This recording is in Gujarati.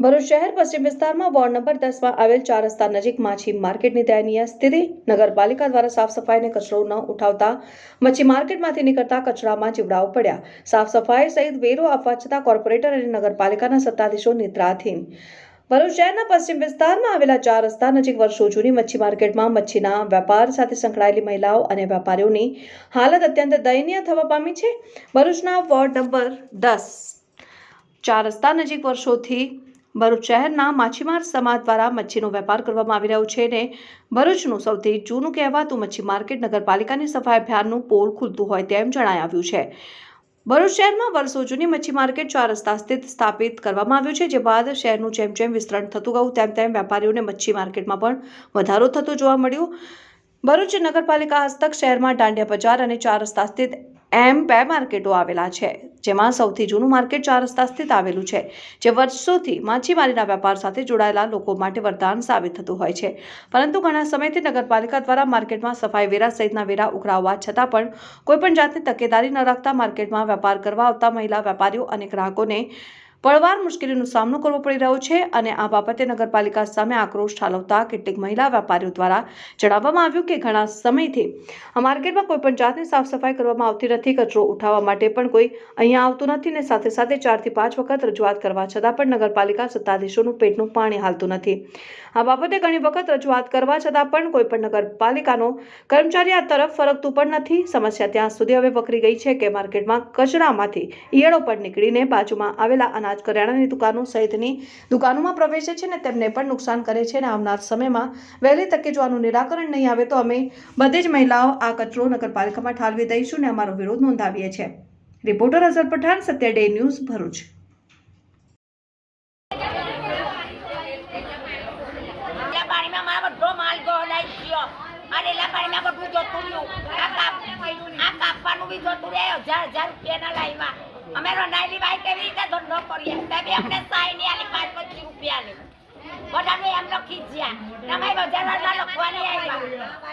ભરૂચ શહેર પશ્ચિમ વિસ્તારમાં વોર્ડ નંબર દસમાં આવેલ ચાર રસ્તા નજીક માછી માર્કેટની દયનીય સ્થિતિ નગરપાલિકા દ્વારા સાફ સફાઈને કચરો ન ઉઠાવતા મચ્છી માર્કેટમાંથી નીકળતા કચરામાં જીવડાઓ પડ્યા. સાફ સફાઈ સહિત વેરો આપવા છતાં કોર્પોરેટર અને નગરપાલિકાના સત્તાધીશો નિદ્રાધીન ભરૂચ શહેરના પશ્ચિમ વિસ્તારમાં આવેલા ચાર રસ્તા નજીક વર્ષો જૂની મચ્છી માર્કેટમાં મચ્છીના વેપાર સાથે સંકળાયેલી મહિલાઓ અને વેપારીઓની હાલત અત્યંત દયનીય થવા પામી છે. ભરૂચના વોર્ડ નંબર દસ ચાર રસ્તા નજીક વર્ષોથી ભરૂચ શહેરના માછીમાર સમાજ દ્વારા મચ્છીનો વેપાર કરવામાં આવી રહ્યો છે ને ભરૂચનું સૌથી જૂનું કહેવાતું મચ્છી માર્કેટ નગરપાલિકાની સફાઈ અભિયાનનું પોલ ખુલતું હોય તેમ જણાઈ આવ્યું છે. ભરૂચ શહેરમાં વર્ષો જૂની મચ્છી માર્કેટ ચાર રસ્તા સ્થિત સ્થાપિત કરવામાં આવ્યું છે, જે બાદ શહેરનું જેમ જેમ વિસ્તરણ થતું ગયું, તેમ તેમ વેપારીઓને મચ્છી માર્કેટમાં પણ વધારો થતો જોવા મળ્યો. ભરૂચ નગરપાલિકા હસ્તક શહેરમાં દાંડિયા બજાર અને ચાર રસ્તા સ્થિત એમ બે માર્કેટો આવેલા છે, જેમાં સૌથી જૂનું માર્કેટ ચાર રસ્તા સ્થિત આવેલું છે, જે વર્ષોથી માછીમારીના વેપાર સાથે જોડાયેલા લોકો માટે વરદાન સાબિત થતું હોય છે. પરંતુ ઘણા સમયથી નગરપાલિકા દ્વારા માર્કેટમાં સફાઈ વેરા સહિતના વેરા ઉઘરાવવા છતાં પણ કોઈપણ જાતની તકેદારી ન રાખતા માર્કેટમાં વેપાર કરવા આવતા મહિલા વેપારીઓ અને ગ્રાહકોને પડવાર મુશ્કેલીનો સામનો કરવો પડી રહ્યો છે અને આ બાબતે નગરપાલિકા સામે આક્રોશ ઠાલવતા કેટલીક મહિલા વેપારીઓ દ્વારા જણાવવામાં આવ્યું કે ઘણા સમયથી આ માર્કેટમાં કોઈ પણ જાતની સાફ સફાઈ કરવામાં આવતી નથી, કચરો ઉઠાવવા માટે પણ કોઈ અહીંયા આવતું નથી ને સાથે સાથે ચારથી પાંચ વખત રજૂઆત કરવા છતાં પણ નગરપાલિકા સત્તાધીશોનું પેટનું પાણી હાલતું નથી. આ બાબતે ઘણી વખત રજૂઆત કરવા છતાં પણ કોઈ પણ નગરપાલિકાનો કર્મચારી આ તરફ ફરકતું પણ નથી. સમસ્યા ત્યાં સુધી હવે વકરી ગઈ છે કે માર્કેટમાં કચરામાંથી ઈયળો પર નીકળીને બાજુમાં આવેલા અનાજ કરિયાણાની દુકાનો સહિતની દુકાનોમાં પ્રવેશે છે ને તેમને પણ નુકસાન કરે છે અને આવનાર સમયમાં વહેલી તકે જો આનું નિરાકરણ નહીં આવે તો અમે બધી જ મહિલાઓ આ કચરો નગરપાલિકામાં ઠાલવી દઈશું ને અમારો વિરોધ નોંધાવીએ છીએ. Reporter Azhar Pathan, Satya day news Bharuch. એટલા પાણીમાં બધો જતું રહ્યું. આ કાપવાનું બી જતું રહે હજાર હજાર રૂપિયાના લાઈમાં બાઈ કેવી રીતે ધંધો કરીએ? તે બી અમને સાઈ ની આલી, પાંચ પચીસ રૂપિયાની બધાને એમ લખી જ્યાં. તમે બજાર વાળા લખવાની આવ્યા